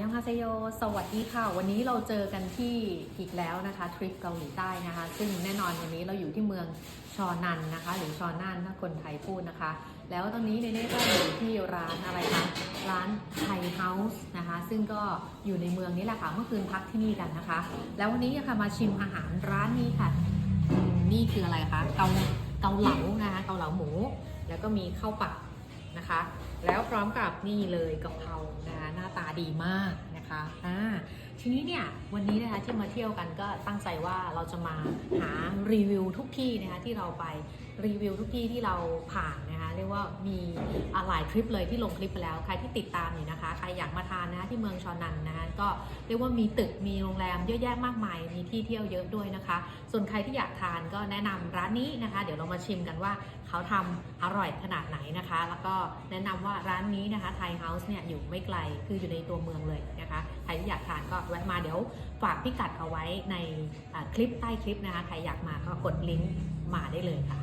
ยองฮาเซโย สวัสดีค่ะ วันนี้เราเจอกันที่อีกแล้วนะคะทริปเกาหลีใต้นะคะ ซึ่งแน่นอนวันนี้เราอยู่ที่เมืองชอนันนะคะ หรือชอนันถ้าคนไทยพูดนะคะ แล้วตอนนี้เนเน่ก็อยู่ที่ร้านอะไรคะ ร้านไทยเฮาส์นะคะ ซึ่งก็อยู่ในเมืองนี้แหละค่ะ เมื่อคืนพักที่นี่กันนะคะ แล้ววันนี้ค่ะมาชิมอาหารร้านนี้ค่ะนี่คืออะไรคะ เกาเกาเหลานะคะ เกาเหลาหมู แล้วก็มีข้าวปักนะคะ แล้วพร้อมกับนี่เลยกะเพรานะคะหน้าตา ดีมากนะคะอ่า ทีนี้เนี่ยวันนี้นะคะที่มาเที่ยวกันก็ตั้งใจว่าเราจะมาหารีวิวทุกที่นะคะที่เราไปรีวิวทุกที่ที่เราผ่านนะคะเรียกว่ามีหลายทริปเลยที่ลงคลิปไปแล้วใครที่ติดตามอยู่นะคะใครอยากมาทานนะคะที่เมืองชอนันนะคะก็เรียกว่ามีตึกมีโรงแรมเยอะแยะมากมายมีที่เที่ยวเยอะด้วยนะคะ ส่วนใครที่อยากทานก็แนะนำร้านนี้นะคะ เดี๋ยวเรามาชิมกันว่าเขาทำอร่อยขนาดไหนนะคะ แล้วก็แนะนำว่าร้านนี้นะคะไทยเฮาส์เนี่ยอยู่ไม่ไกลคืออยู่ในตัวเมืองเลยนะคะใครที่อยากทานก็แวะมาเดี๋ยวฝากพิกัดเอาไว้ในคลิปใต้คลิปนะคะ ใครอยากมาก็กดลิงก์มาได้เลยค่ะ